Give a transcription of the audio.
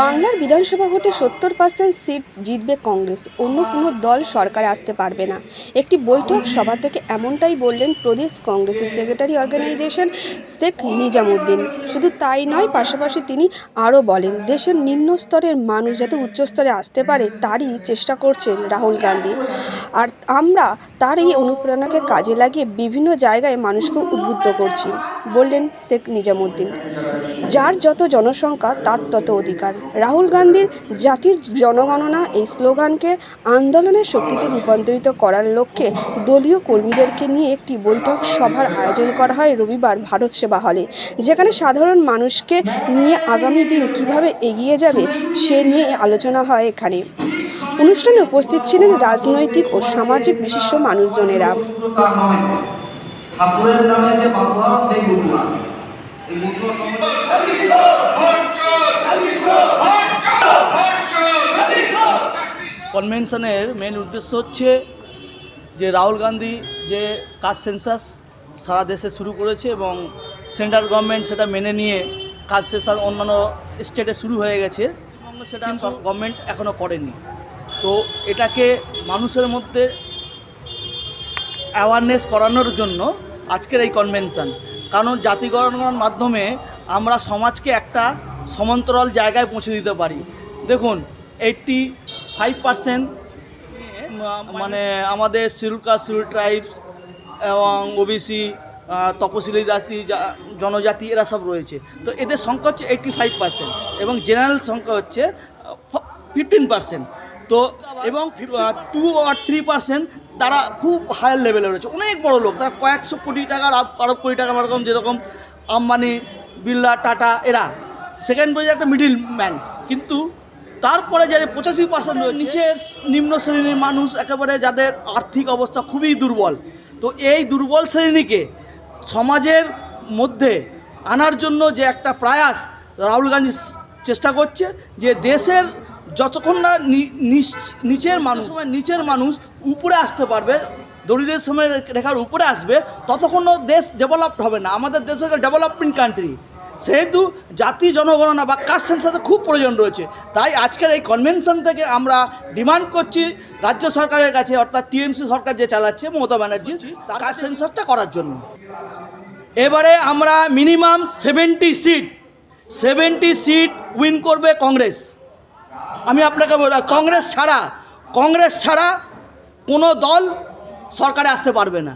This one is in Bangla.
বাংলার বিধানসভা ভোটে সত্তর পার্সেন্ট সিট জিতবে কংগ্রেস। অন্য কোনো দল সরকারে আসতে পারবে না। একটি বৈঠক সভা থেকে এমনটাই বললেন প্রদেশ কংগ্রেসের সেক্রেটারি অর্গানাইজেশন শেখ নিজামুদ্দিন। শুধু তাই নয়, পাশাপাশি তিনি আরও বলেন, দেশের নিম্ন স্তরের মানুষ যাতে উচ্চ স্তরে আসতে পারে, তারই চেষ্টা করছেন রাহুল গান্ধী। আর আমরা তার এই অনুপ্রেরণাকে কাজে লাগিয়ে বিভিন্ন জায়গায় মানুষকে উদ্বুদ্ধ করছি। বললেন শেখ নিজামুদ্দিন। যার যত জনসংখ্যা, তার তত অধিকার। রাহুল গান্ধীর জাতির জনগণনা এই স্লোগানকে আন্দোলনের শক্তিতে রূপান্তরিত করার লক্ষ্যে দলীয় কর্মীদেরকে নিয়ে একটি বৈঠক সভার আয়োজন করা হয় রবিবার ভারত সেবা হলে। যেখানে সাধারণ মানুষকে নিয়ে আগামী দিন কীভাবে এগিয়ে যাবে, সে নিয়ে আলোচনা হয় এখানে। অনুষ্ঠানে উপস্থিত ছিলেন রাজনৈতিক ও সামাজিক বিশিষ্ট মানুষজনেরা। ঠাকুরের নামে যে বাংলা সেই মুদ্রা এই কনভেনশনের মেন উদ্দেশ্য হচ্ছে যে রাহুল গান্ধী যে কাস্ট সেন্সাস সারা দেশে শুরু করেছে এবং সেন্ট্রাল গভর্নমেন্ট সেটা মেনে নিয়ে কাজ সেন্সাস অন্যান্য স্টেটে শুরু হয়ে গেছে সেটা গভর্নমেন্ট এখনও করেনি। তো এটাকে মানুষের মধ্যে অ্যাওয়ারনেস করানোর জন্য আজকের এই কনভেনশন কারণ জাতিগণনার মাধ্যমে আমরা সমাজকে একটা সমান্তরাল জায়গায় পৌঁছে দিতে পারি। দেখুন এইটটি ফাইভ পার্সেন্ট মানে আমাদের শিডিউল কাস্ট শিডিউল ট্রাইবস এবং ওবিসি তপশিলি জাতি জনজাতি এরা সব রয়েছে। তো এদের সংখ্যা হচ্ছে এইটটি ফাইভ পার্সেন্ট এবং জেনারেল সংখ্যা হচ্ছে ফিফটিন পার্সেন্ট তো এবং টু আর থ্রি পার্সেন্ট তারা খুব হায়ার লেভেলে রয়েছে। অনেক বড় লোক, তারা কয়েকশো কোটি টাকার আরব কোটি টাকা এরকম যেরকম আম্বানি, বিড়লা, টাটা, এরা। সেকেন্ড পেজে একটা মিডিল ম্যান কিন্তু তারপরে যে পঁচাশি পার্সেন্ট নিচের নিম্ন শ্রেণির মানুষ একেবারে যাদের আর্থিক অবস্থা খুবই দুর্বল। তো এই দুর্বল শ্রেণীকে সমাজের মধ্যে আনার জন্য যে একটা প্রয়াস রাহুল গান্ধী চেষ্টা করছে, যে দেশের যতক্ষণ না নিচের মানুষ নিচের মানুষ উপরে আসতে পারবে, দরিদ্রের সময় রেখার উপরে আসবে, ততক্ষণ দেশ ডেভেলপড হবে না। আমাদের দেশ হচ্ছে ডেভেলপমেন্ট কান্ট্রি সেহেতু জাতি জনগণনা বা কাস্ট সেন্সাসের খুব প্রয়োজন রয়েছে। তাই আজকের এই কনভেনশন থেকে আমরা ডিমান্ড করছি রাজ্য সরকারের কাছে, অর্থাৎ টিএমসি সরকার যে চালাচ্ছে, মমতা ব্যানার্জি, তার কাস্ট সেন্সাসটা করার জন্য। এবারে আমরা minimum seventy seat seventy seat win করবে কংগ্রেস। আমি আপনাকে বলি কংগ্রেস ছাড়া কংগ্রেস ছাড়া কোনো দল সরকারে আসতে পারবে না।